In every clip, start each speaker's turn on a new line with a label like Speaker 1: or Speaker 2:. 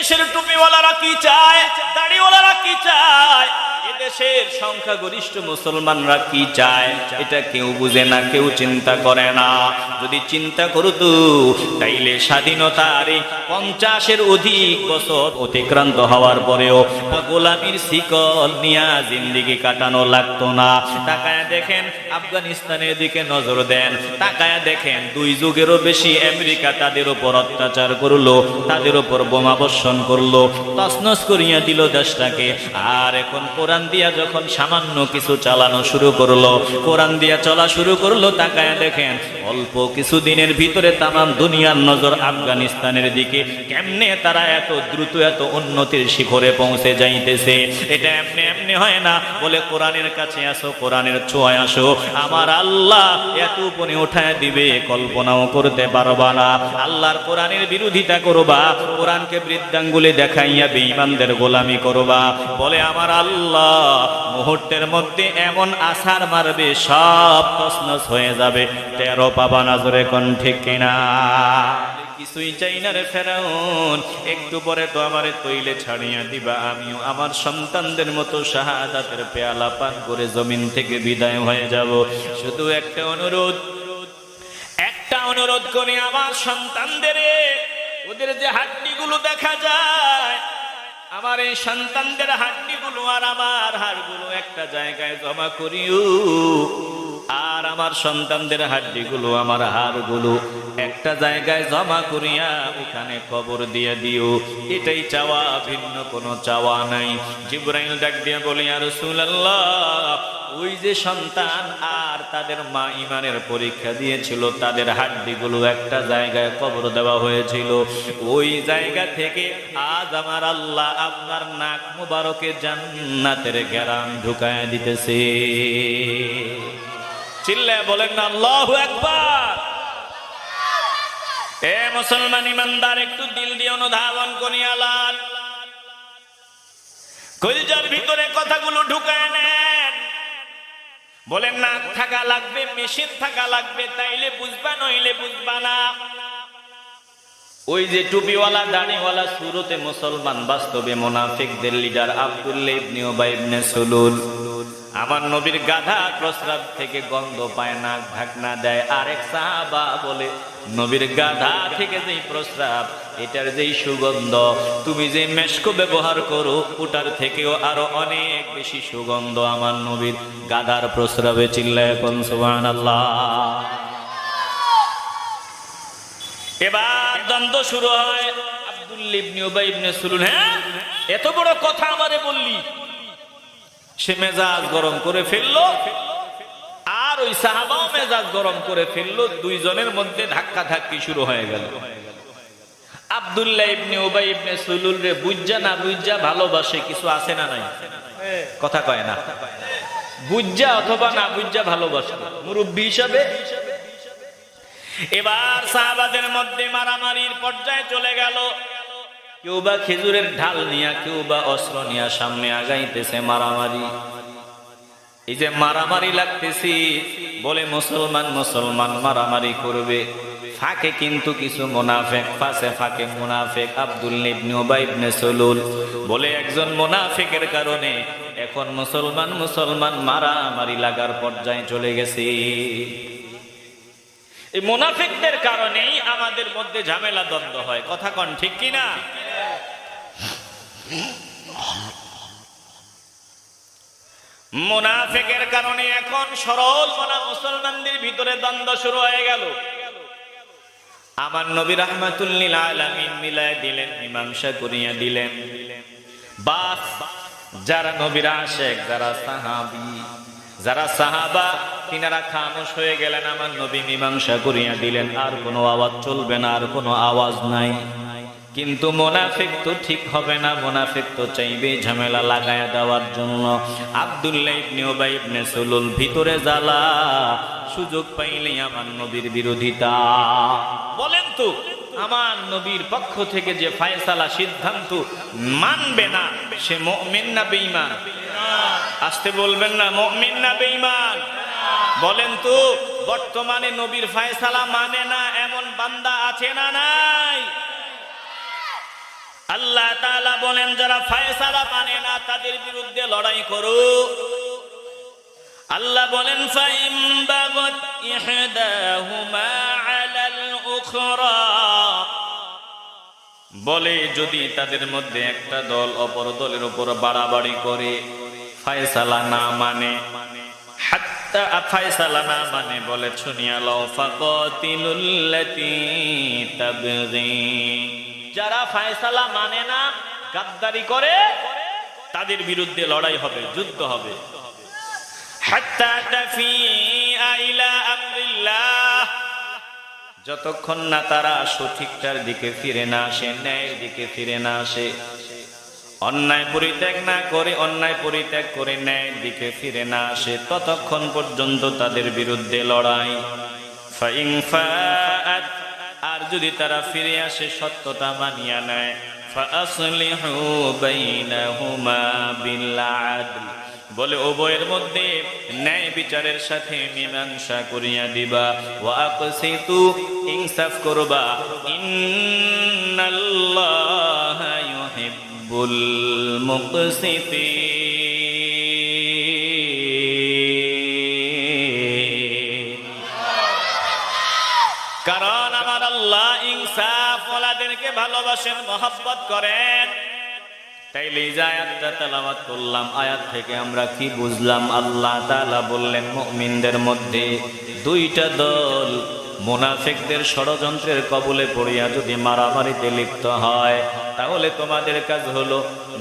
Speaker 1: এদেশের টুপিওয়ালারা কি চায়? দাড়িওয়ালারা কি চায়? এদেশের সংখ্যাগরিষ্ঠ মুসলমানরা কি চায়, এটা কেউ বুঝে না, কেউ চিন্তা করে না। যদি চিন্তা করতো, তাইলে স্বাধীনতার পঞ্চাশের অধিক বছর অতিক্রান্ত হওয়ার পরেও গোলামির শিকল নিয়া জিন্দিগি কাটানো লাগতো না। তাকায় দেখেন আফগানিস্তানের দিকে নজর দেন, তাকায় দেখেন দুই যুগেরও বেশি আমেরিকা তাদের উপর অত্যাচার করল, তাদের উপর বোমা বর্ষণ করল তসনস করিয়া দিল দেশটাকে। আর এখন কোরআন দিয়া যখন সামান্য কিছু চালানো শুরু করল, কোরআন দিয়া চলা শুরু করল, তাকায় দেখেন, অল্প কিছু দিনের ভিতরে তামাম দুনিয়ার নজর আফগানিস্তানের দিকে কেমনে তারা এত দ্রুত, এত উন্নতির শিখরে পৌঁছে যাইতেছে। এটা এমনি এমনি হয় না, বলে কোরআনের কাছে আসো, কোরআনের ছোঁয়ায় আসো। আমার আল্লাহ এত উপরে উঠায় দিবে, কল্পনাও করতে পারবা না। আল্লাহর কোরআনের বিরোধিতা করবা, কোরআনকে বৃদ্ধাঙ্গুলি দেখাইয়া বেঈমানদের গোলামি করবা। বলে, আমার আল্লাহ মুহূর্তের মধ্যে এমন আসার মারবে, সব তসনস হয়ে যাবে। তেরো পাবা নাজরে কোন ঠিক কিনা? কিছুই চাই না রে ফেরাউন, একটু পরে তো আমারে তৈলে ছাড়িয়া দিবা। আমিও আমার সন্তানদের মতো শাহাদাতের পেয়ালা পান করে জমিন থেকে বিদায় হয়ে যাব। শুধু একটা অনুরোধ একটা অনুরোধ করি আমার সন্তানদের, ওদের যে হাড্ডিগুলো দেখা যায় আমার এই সন্তানদের হাড্ডিগুলো আর আমার হাড়গুলো একটা জায়গায় জমা করিও। আর আমার সন্তানদের হাড্ডিগুলো, আমার হাড়গুলো একটা জায়গায় জমা করিয়া ওখানে কবর দিয়ে দিও। এটাই চাওয়া, ভিন্ন কোনো চাওয়া নাই। জিব্রাইল ডাক দিয়ে বলি আর রাসূলুল্লাহ ওই যে সন্তান আর তাদের মা ইমানের পরীক্ষা দিয়েছিল, তাদের হাড্ডিগুলো একটা জায়গায় কবর দেওয়া হয়েছিল। ওই জায়গা থেকে আজ আমার আল্লাহ আপনার নাক মুবারকে জান্নাতের গ্যারাম ঢুকায় দিতেছে। চিল্লে বলেন না আল্লাহু একবার এ মুসলমান ইমানদার, একটু দিল দিয়ে অনুধাবন করি আলান কলিজার ভিতরে কথাগুলো ঢুকায় নেন। বলেন না, থাকা লাগবে, মেশিন থাকা লাগবে, তাইলে বুঝবা, নইলে বুঝবা না। ওই যে টুপিওয়ালা, দাড়িওয়ালা, সুরতে মুসলমান, বাস্তবে মোনাফিকদের লিডার আব্দুল্লাহ ইবনে ওবাই ইবনে সুলুল। আমার নবীর গাধা প্রস্রাব থেকে গন্ধ পায় না ঢাকনা দেয়। আরেক সাহাবা বলে, নবীর গাধা থেকে যেই প্রস্রাব, এটার যেই সুগন্ধ, তুমি যে মেশকো ব্যবহার করো, ওটার থেকেও আরও অনেক বেশি সুগন্ধ আমার নবীর গাধার প্রস্রাবে চিল্লায় এখন, সুবহানাল্লাহ। এবার দ্বন্দ্ব শুরু হয় আব্দুল ইবনে উবাই ইবনে সুলুল। হ্যাঁ এত বড় কথা আমারে বললি। সে মেজাজ গরম করে ফেলল, আর ওই সাহাবাও মেজাজ গরম করে ফেলল, দুইজনের মধ্যে ধাক্কা ধাক্কি শুরু হয়ে গেল। আব্দুল্লাহ ইবনে ইবনে সুলুল রে বুজ্জা না বুজ্জা ভালোবাসে, কিছু আছে না নাই? কথা কয় না। বুজ্জা অথবা না বুজ্জা ভালোবাসে। মুরব্বী হিসাবে। এবার সাহাবাদের মধ্যে মারামারির পর্যায়ে চলে গেল। কেউ বা খেজুরের ঢাল নিয়া কেউ বা অস্ত্র নিয়া সামনে আগাইতেছে মারামারি। এই যে মারামারি লাগতেছি, বলে মুসলমান মুসলমান মারামারি করবে। ফাঁকে কিন্তু কিছু মুনাফেক, পাশে ফাঁকে মুনাফেক, আব্দুল ইবনে সুলুল। বলে একজন মুনাফিকের কারণে এখন মুসলমান মুসলমান মারামারি লাগার পর্যায়ে চলে গেছে। এই মুনাফিকদের কারণেই আমাদের মধ্যে ঝামেলা দ্বন্দ্ব হয়। কথা কন ঠিক কি না মুনাফিকের কারণে এখন সরল মনা মুসলমানদের ভিতরে দ্বন্দ্ব শুরু হয়ে গেল। আমার নবী রহমাতুল্লিল দিলেন, মীমাংসা করিয়া দিলেন। বাস যারা নবীরা আশেক, যারা সাহাবি, যারা সাহাবা, তিনারা খামোশ হয়ে গেলেন। আমার নবী মীমাংসা করিয়া দিলেন, আর কোনো আওয়াজ চলবে না, আর কোনো আওয়াজ নাই। কিন্তু মোনাফিক তো ঠিক হবে না, মোনাফিক তো চাইবে ঝামেলা লাগায় দেওয়ার জন্য। আব্দুল্লাহ ভিতরে জ্বালা, সুযোগ পাইলেই আমার নবীর বিরোধিতা। বলেন তো, আমার নবীর পক্ষ থেকে যে ফায়সালা সিদ্ধান্ত মানবে না, সে মুমিন না বেঈমান? আসতে বলবেন না, মুমিন না বেঈমান? বলেন তো, বর্তমানে নবীর ফায়সালা মানে না এমন বান্দা আছে না নাই? আল্লাহ তাআলা বলেন, যারা ফায়সালা মানে না, তাদের বিরুদ্ধে লড়াই করো। আল্লাহ বলেন, ফাইম বলে, যদি তাদের মধ্যে একটা দল অপর দলের উপর বাড়াবাড়ি করে, ফায়সালা না মানে ফায়সালা না মানে বলে যারা ফায়সালা মানে না, গাদ্দারি করে, তাদের বিরুদ্ধে লড়াই হবে, যুদ্ধ হবে। যতক্ষণ না তারা সঠিকটার দিকে ফিরে না আসে, ন্যায়ের দিকে ফিরে না আসে, অন্যায় পরিত্যাগ না করে, অন্যায় পরিত্যাগ করে ন্যায়ের দিকে ফিরে না আসে, ততক্ষণ পর্যন্ত তাদের বিরুদ্ধে লড়াই। আর যদি তারা ফিরে আসে সত্যটা মানিয়া নেয়। বিল উভয়ের মধ্যে ন্যায় বিচারের সাথে মীমাংসা করিয়া দিবা। ওয়া আকসিতু, ইনসাফ করবা। ইন্নাল্লাহা ইউহিব্বুল মুকসিতিন। ভালোবাসেন, মহাব্বত করেন। আয়াত থেকে আমরা কি বুঝলাম? আল্লাহ বললেন দুইটা দল মুনাফিকদের ষড়যন্ত্রের কবলে পড়িয়া যদি মারামারিতে লিপ্ত হয় তাহলে তোমাদের কাজ হলো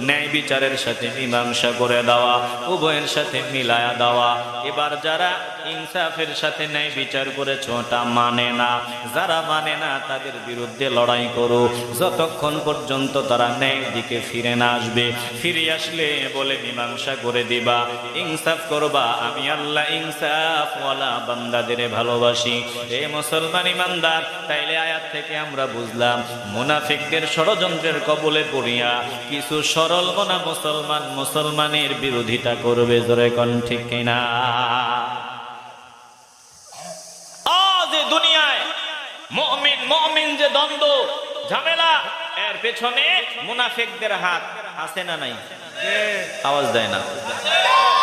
Speaker 1: ন্যায় বিচারের সাথে মীমাংসা করে দেওয়া, উভয়ের সাথে মিলায়া দেওয়া। এবার যারা ইনসাফের সাথে ন্যায় বিচার করেছ, ওটা মানে না। যারা মানে না, তাদের বিরুদ্ধে লড়াই করো। যতক্ষণ পর্যন্ত তারা ন্যায় দিকে ফিরে না আসবে, ফিরে আসলে বলে মীমাংসা করে দিবা। ইনসাফ করবা, আমি আল্লাহ ইনসাফ ওয়ালা বান্দাদের ভালোবাসি। এ মুসলমান ইমানদার, তাইলে আয়াত থেকে আমরা বুঝলাম, মুনাফিকদের ষড়যন্ত্রের কবলে পড়িয়া কিছু সরল মনা মুসলমান মুসলমানের বিরোধিতা করবে জোরে কোন ঠিক কিনা? এ দুনিয়ায় মুমিন মুমিন যে দ্বন্দ্ব, ঝামেলা, এর পেছনে মুনাফিকদের হাত আছে না নাই? আওয়াজ দেয় না।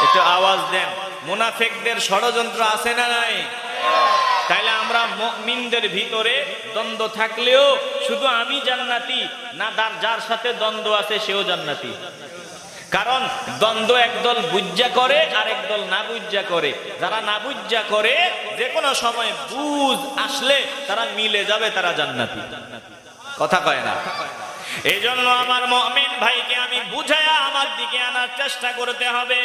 Speaker 1: একটু আওয়াজ দেন। মুনাফিকদের ষড়যন্ত্র আছে না নাই? তাইলে আমরা মুমিনদের ভিতরে দ্বন্দ্ব থাকলেও শুধু আমি জান্নাতি না তার যার সাথে দ্বন্দ্ব আছে সেও জান্নাতি। কারণ দ্বন্দ্ব একদল বুজ্জা করে আর একদল না বুজ্জা করে। যারা না বুজ্জা করে যে কোনো সময় বুঝ আসলে তারা মিলে যাবে, তারা জান্নাতি। কথা কয় না? এই জন্য আমার মমিন ভাইকে আমি বুঝায়া আমার দিকে আনার চেষ্টা করতে হবে।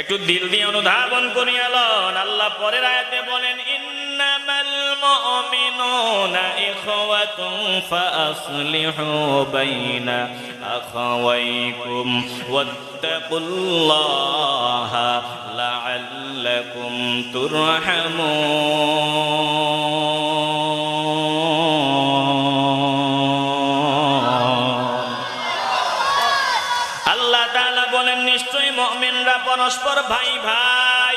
Speaker 1: একটু দিল দিয়ে অনুধাবন করিয়া লন। আল্লাহ পরের আয়াতে বলেন, ইন্নামাল মুমিনুনা ইখওয়াতুন ফাআসলিহু বাইনা আখাওয়াইকুম ওয়াত্তাকুল্লাহা লাআল্লাকুম তুরহামুন। নিশ্চয়ই মমিনরা পরস্পর ভাই ভাই।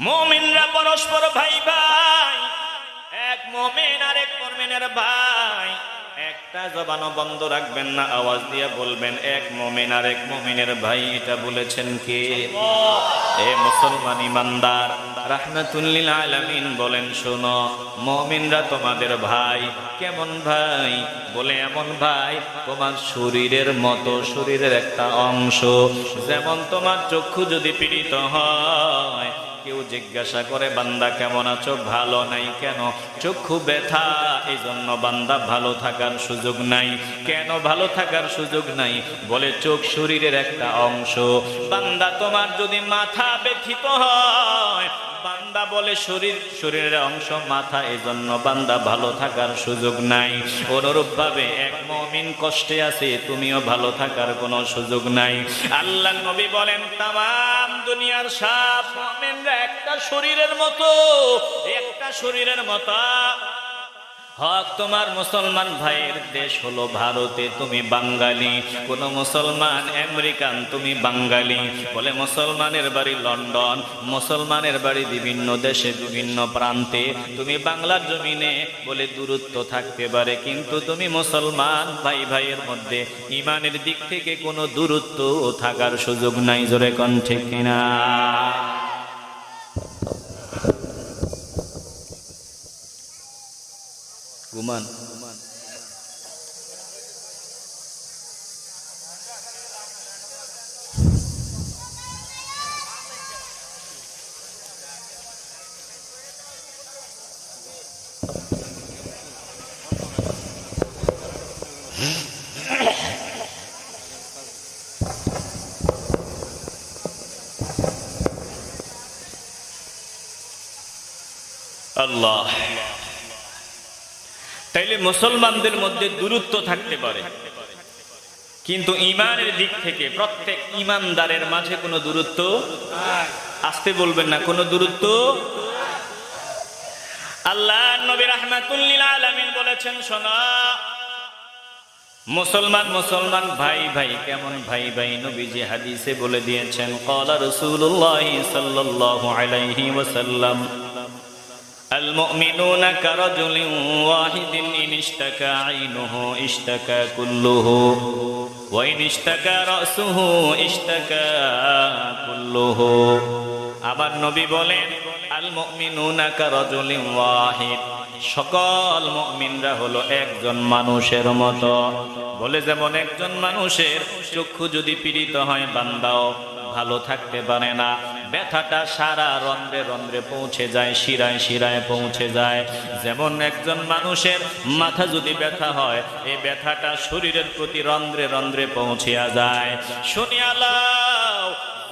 Speaker 1: মমিনরা পরস্পর ভাই ভাই। এক মমিন আর এক মমিনের ভাই। একটা জবানও বন্ধ রাখবেন না, আওয়াজ দিয়ে বলবেন, এক মমিন আর এক মমিনের ভাই, এটা বলেছেন কে? এ মুসলমান ইমানদার। রাহমাতুল্লিল আলামিন বলেন, শোনো, মুমিনরা তোমাদের ভাই। কেমন ভাই? বলে, এমন ভাই, তোমার শরীরের মতো, শরীরের একটা অংশ। যেমন তোমার চক্ষু যদি পীড়িত হয়, কেউ জিজ্ঞাসা করে, বান্দা কেমন আছো? ভালো নাই কেন? চক্ষু ব্যথা এই জন্য বান্দা ভালো থাকার সুযোগ নাই। কেন ভালো থাকার সুযোগ নাই? বলে, চোখ শরীরের একটা অংশ। বান্দা তোমার যদি মাথা ব্যথিত হয় বান্দা বলে শরীর, শরীরের অংশ মাথা, এজন্য বান্দা ভালো থাকার সুযোগ নাই। অনুরূপ ভাবে এক মমিন কষ্টে আছে, তুমিও ভালো থাকার কোনো সুযোগ নাই। আল্লাহ নবী বলেন, তাম দুনিয়ার সাপ মমিনরা একটা শরীরের মতো, একটা শরীরের মতো হক, তোমার মুসলমান ভাইয়ের দেশ হলো ভারতে, তুমি বাঙালি। কোন মুসলমান, আমেরিকান, তুমি বাঙালি। বলে মুসলমানের বাড়ি লন্ডন, মুসলমানের বাড়ি বিভিন্ন দেশে, বিভিন্ন প্রান্তে। তুমি বাংলার জমিনে বলে দূরত্ব থাকতে পারে, কিন্তু তুমি মুসলমান ভাই ভাইয়ের মধ্যে। ইমানের দিক থেকে কোনো দূরত্ব থাকার সুযোগ নাই, জোরে কন ঠিক কিনা। ঘুমান আল্লাহ তাইলে মুসলমানদের মধ্যে দূরত্ব থাকতে পারে। কিন্তু ইমানের দিক থেকে প্রত্যেক ইমানদারের মাঝে কোনো দূরত্ব আসতে বলবেন না। কোনো দূরত্ব আল্লাহ নবী রহমাতুল্লিল আলামিন বলেছেন, শোনা, মুসলমান মুসলমান ভাই ভাই, কেমন ভাই ভাই নবীজি হাদিসে বলে দিয়েছেন, ক্বালা রাসূলুল্লাহ সাল্লাল্লাহু আলাইহি ওয়াসাল্লাম المؤمنون كرجل واحد إن اشتكى عينه اشتكى كله وإن اشتكى رأسه اشتكى كله আবার নবী বলেন আল মুমিনুনা কারাজুলিন ওয়াহিদ সকল মুমিনরা হলো একজন মানুষের মতো বলে যেমন একজন মানুষের চক্ষু যদি পীড়িত হয় বান্দাও ভালো থাকতে পারে না ব্যথাটা সারা রন্ধ্রে রন্ধ্রে পৌঁছে যায়, শিরায় শিরায় পৌঁছে যায়। যেমন একজন মানুষের মাথা যদি ব্যথা হয়, এই ব্যথাটা শরীরের প্রতি রন্ধ্রে রন্ধ্রে পৌঁছিয়া যায়। শুনিয়ালাও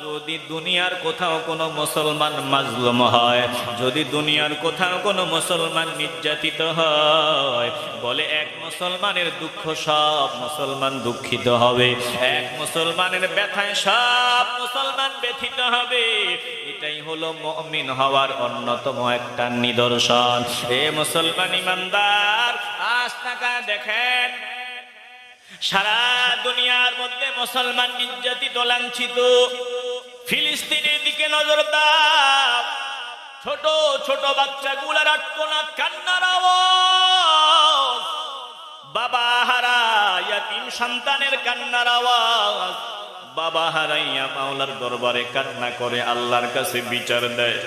Speaker 1: যদি দুনিয়ার কোথাও কোনো মুসলমান মাজলুম হয়, যদি দুনিয়ার কোথাও কোনো মুসলমান নির্যাতিত হয়, বলে এক মুসলমানের দুঃখ সব মুসলমান দুঃখিত হবে, এক মুসলমানের ব্যথায় সব মুসলমান ব্যথিত হবে। এটাই হলো মমিন হওয়ার অন্যতম একটা নিদর্শন। এ মুসলমান ইমানদার, আজ টাকা দেখেন, সারা দুনিয়ার মধ্যে মুসলমান নির্যাতিত, লাঞ্ছিত ফিলিস্তিনের দিকে নজর দাও। ছোট ছোট বাচ্চাগুলার আটকোনা কান্নার আওয়াজ। বাবা হারা ইয়াতিম সন্তানের কান্নার আওয়াজ। বাবা হারাইয়া মাওলার দরবারে কান্না করে আল্লাহর কাছে বিচার দেয়।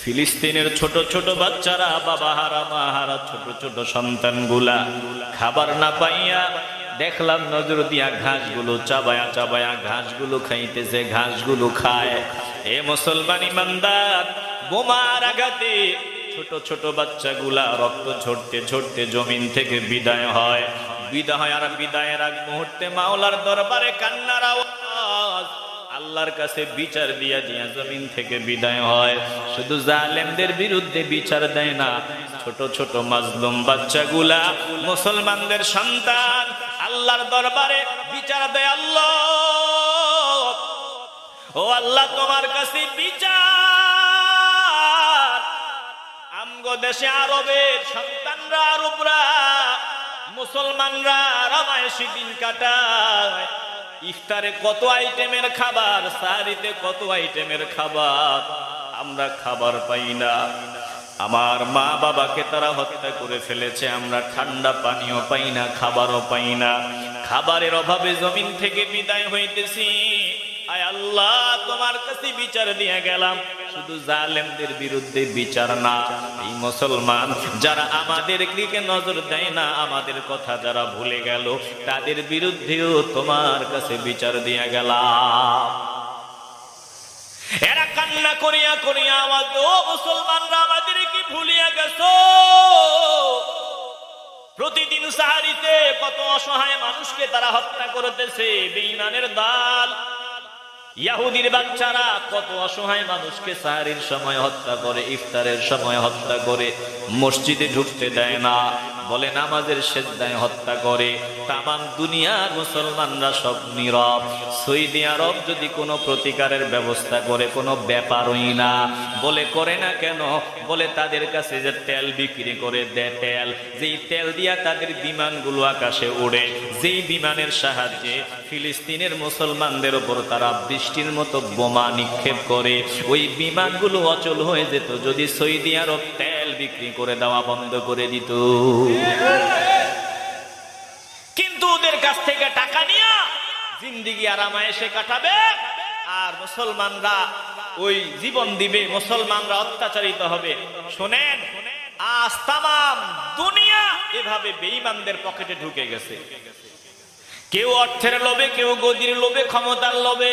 Speaker 1: ফিলিস্তিনের ছোট ছোট বাচ্চারা, বাবা হারা, মা হারা, ছোট ছোট সন্তানগুলা খাবার না পাইয়া দেখলাম নজর দিয়া ঘাসগুলো চাবায়া চাবায়া ঘাসগুলো খাইতেছে, ঘাসগুলো খায়। এ মুসলমান ইমানদার, বোমার আঘাতে ছোট ছোট বাচ্চাগুলা রক্ত ঝরতে ঝরতে জমিন থেকে বিদায় হয়। বিদায় আর বিদায়ের আগ মুহূর্তে মাওলার দরবারে কান্নার আওয়াজ। আল্লাহর কাছে বিচার দিয়া দিয়া জমিন থেকে বিদায় হয়। শুধু জালেমদের বিরুদ্ধে বিচার দেয় না, ছোট ছোট মাজলুম বাচ্চাগুলা, মুসলমানদের সন্তান আল্লাহর দরবারে বিচার দেয় আল্লাহ। ও আল্লাহ, তোমার কাছে বিচার। আমগো দেশে আরবের সন্তানরা, আরবরা, মুসলমানরা রামায়সী দিন কাটায়। ইফতারে কত আইটেমের খাবার, সারিতে কত আইটেমের খাবার, আমরা খাবার পাই না। আমার মা বাবাকে তারা হত্যা করে ফেলেছে, আমরা ঠান্ডা পানিও পাই না, খাবারও পাই না। খাবারের অভাবে জমিন থেকে বিদায় হইতেছি। মুসলমান যারা আমাদের নজর দেয় না, আমাদের কথা যারা ভুলে গেল, তাদের বিরুদ্ধেও তোমার কাছে বিচার দিয়ে গেলাম। এরা কান্না করিয়া করিয়া আমাদের কি ভুলিয়া গেছো? প্রতিদিন সাহারিতে কত অসহায় মানুষকে তারা হত্যা করতেছে, বেঈমানের দাল। ইয়াহুদির বাচ্চারা কত অসহায় মানুষকে সাহারির সময় হত্যা করে, ইফতারের সময় হত্যা করে, মসজিদে ঢুকতে দেয় না। বলে, নামাজের সেজদায় হত্যা করে তামাম দুনিয়ার মুসলমানরা সব নীরব। সৌদি আরব যদি কোনো প্রতিকারের ব্যবস্থা করে, কোনো ব্যাপারই না। বলে, করে না কেন? বলে, তাদের কাছে যে তেল বিক্রি করে দেয় তেল, যেই তেল দিয়া তাদের বিমানগুলো আকাশে ওড়ে, যেই বিমানের সাহায্যে ফিলিস্তিনের মুসলমানদের ওপর তারা বৃষ্টির মতো বোমা নিক্ষেপ করে, ওই বিমানগুলো অচল হয়ে যেত। যদি সৌদি আরব তেল বিক্রি করে দেওয়া বন্ধ করে দিত। কিন্তু ওদের কাছ থেকে টাকা নিয়ে জিন্দিগি আরামায়েশে কাটাবে আর মুসলমানরা ওই জীবন দিবে, মুসলমানরা অত্যাচারিত হবে। শোনেন, আজ তামাম দুনিয়া এভাবে বেঈমানদের পকেটে ঢুকে গেছে। কেউ অর্থের লোভে, কেউ গদির লোভে, ক্ষমতার লোভে।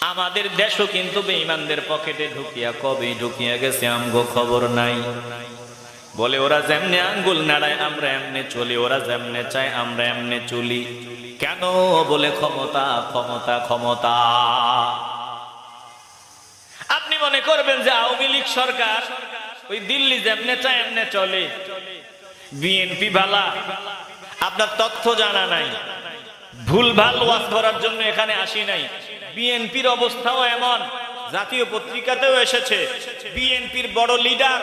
Speaker 1: আমাদের দেশও কিন্তু বেঈমানদের পকেটে ঢুকিয়া কবে ঢুকিয়া গেছে, আমগো খবর নাই। বলে, ওরা যেমনে আঙ্গুল নাড়ায়, আমরা এমনে চলি। ওরা যেমনে চায়, আমরা এমনে চলি। কেন? বলে, ক্ষমতা ক্ষমতা ক্ষমতা। আপনি মনে করবেন যে আওয়ামী লীগ সরকার ওই দিল্লি যেমনে চায়, এমনে চলে। বিএনপি ভালা আপনার তথ্য জানা নাই। ভুল ভালো ওয়াজ করার জন্য এখানে আসি নাই। বিএনপির অবস্থাও এমন। জাতীয় পত্রিকাতেও এসেছে, বিএনপির বড় লিডার।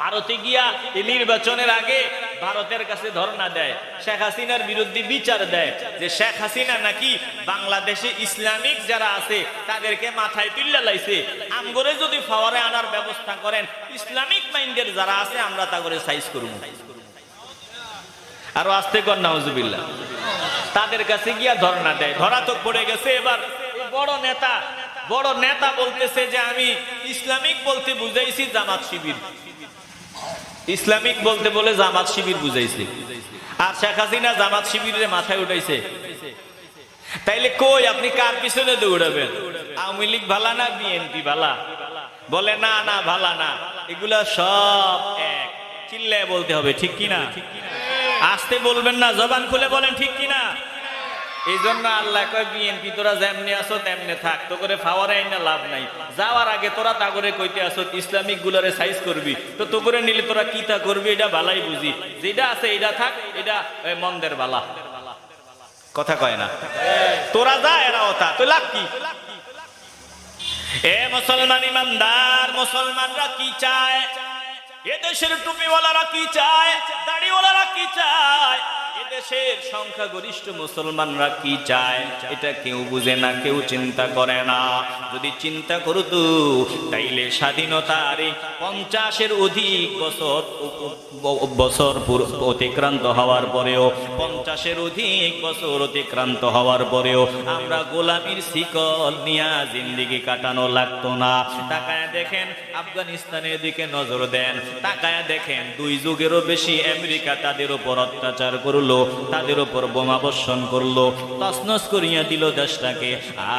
Speaker 1: ভারতে গিয়া এই নির্বাচনের আগে ভারতের কাছে ধর্ণা দেয়, শেখ হাসিনার বিরুদ্ধে বিচার দেয় যে শেখ হাসিনা নাকি বাংলাদেশে ইসলামিক যারা আছে তাদেরকে মাথায় তুল্লা লাইছে। আমগরে যদি ফাওয়ারে আনার ব্যবস্থা করেন, ইসলামিক মাইন্ডের যারা আছে আমরা তা করে সাইজ করব। আরও আসতে কর, নাউজুবিল্লাহ। তাদের কাছে গিয়া ধর্ণা দেয়, ধরা তো পড়ে গেছে এবার। বড় নেতা বড় নেতা বলতেছে যে আমি ইসলামিক বলতে বুঝাইছি জামাত শিবির। ইসলামিক বলতে বলে জামাত শিবির বুঝাইছে। আর শেখ হাসিনা জামাত শিবিরের মাথায় উঠাইছে। তাইলে কই আপনি কার পিছনে দৌড়াবেন? আওয়ামী লীগ ভালা না বিএনপি ভালা? বলে, না না, ভালা না। এগুলা সব এক। চিল্লায় বলতে হবে, ঠিক কিনা? আসতে বলবেন না, জবান খুলে বলেন, ঠিক কিনা? এই জন্য আল্লাহ কয়, বিএনপি, তোরা যেমনি আসো তেমনি থাক। তো করে ফাওয়ারে আইনা লাভ নাই। যাওয়ার আগে তোরা তা করে কইতে আসো ইসলামিক গুলারে সাইজ করবি। তো তো করে নিলে তোরা কি তা করবি, এটা ভালাই বুঝি। যেটা আছে এটা থাক, এটা মন্দের বালা। কথা কয় না? তোরা যা এরা ওটা তো লাভ কি? এ, মুসলমান ইমানদার, মুসলমানরা কি চায়? এ দেশের টুপিওয়ালারা কি চায়? দাড়িওয়ালারা কি চায়? এদেশের সংখ্যাগরিষ্ঠ মুসলমানরা কি চায়, এটা কেউ বুঝে না, কেউ চিন্তা করে না। যদি চিন্তা করতো তাইলে স্বাধীনতার পঞ্চাশের অধিক বছর বছর অতিক্রান্ত হওয়ার পরেও, পঞ্চাশের অধিক বছর অতিক্রান্ত হওয়ার পরেও, আমরা গোলামির শিকল নিয়া জিন্দিগি কাটানো লাগতো না। তাকায় দেখেন আফগানিস্তানের দিকে নজর দেন, তাকায় দেখেন দুই যুগেরও বেশি আমেরিকা তাদের উপর অত্যাচার করল। তাদের উপর বোমা বর্ষণ করল তসনস করিয়া দিল দেশটাকে।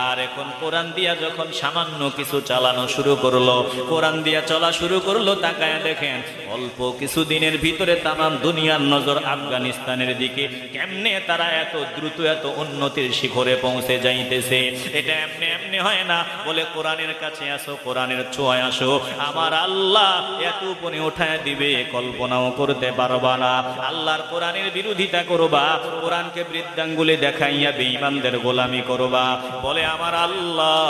Speaker 1: আর এখন কোরআন দিয়া যখন সামান্য কিছু চালানো শুরু করল, কোরআন দিয়া চলা শুরু করল, তাকায় দেখেন, অল্প কিছু দিনের ভিতরে তামাম দুনিয়ার নজর আফগানিস্তানের দিকে। কেমনে তারা এত দ্রুত, এত উন্নতির শিখরে পৌঁছে যাইতেছে? এটা এমনি এমনি হয় না, বলে কোরআনের কাছে আসো, কোরআনের ছোঁয়ায় আসো। আমার আল্লাহ এত উপরে উঠায় দিবে, কল্পনাও করতে পারবা না। আল্লাহর কোরআনের বিরোধিতা করবা, কোরআনকে বৃদ্ধাঙ্গুলি দেখাইয়া বেঈমানদের গোলামি করবা। বলে, আমার আল্লাহ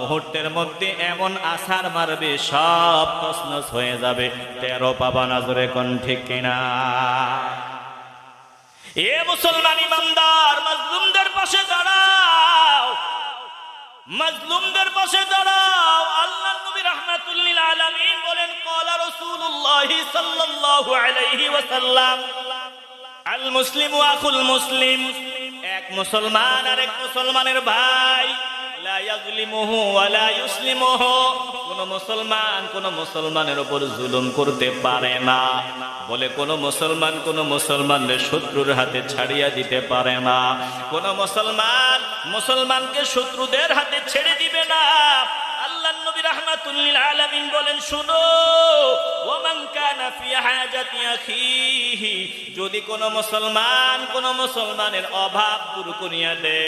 Speaker 1: মুহূর্তের মধ্যে এমন আসার মারবে, সব তসনস হয়ে যাবে। তেরো পাবা নাজরে কোন ঠিক কিনা? এ মুসলমান ইমানদার, মাজলুমদের পাশে দাঁড়াও। মাজলুমদের পাশে দাঁড়াও। আল্লাহ নবী রাহমাতুল্লিল আলামিন বলেন ক্বালা রাসূলুল্লাহ সাল্লাল্লাহু আলাইহি ওয়াসাল্লাম আল মুসলিমু আখুল মুসলিম। এক মুসলমান আর এক মুসলমানের ভাই। কোন মুসলমান কোন মুসলমানের উপর জুলুম করতে পারে না। বলে কোন মুসলমান কোন মুসলমানের শত্রুর হাতে ছাড়িয়া দিতে পারে না। কোন মুসলমান মুসলমানকে শত্রুদের হাতে ছেড়ে দিবে না। রাহমাতুল্লিল আলামিন বলেন শুনো যদি কোন মুসলমান কোন মুসলমানের অভাব দূর করিয়া দেয়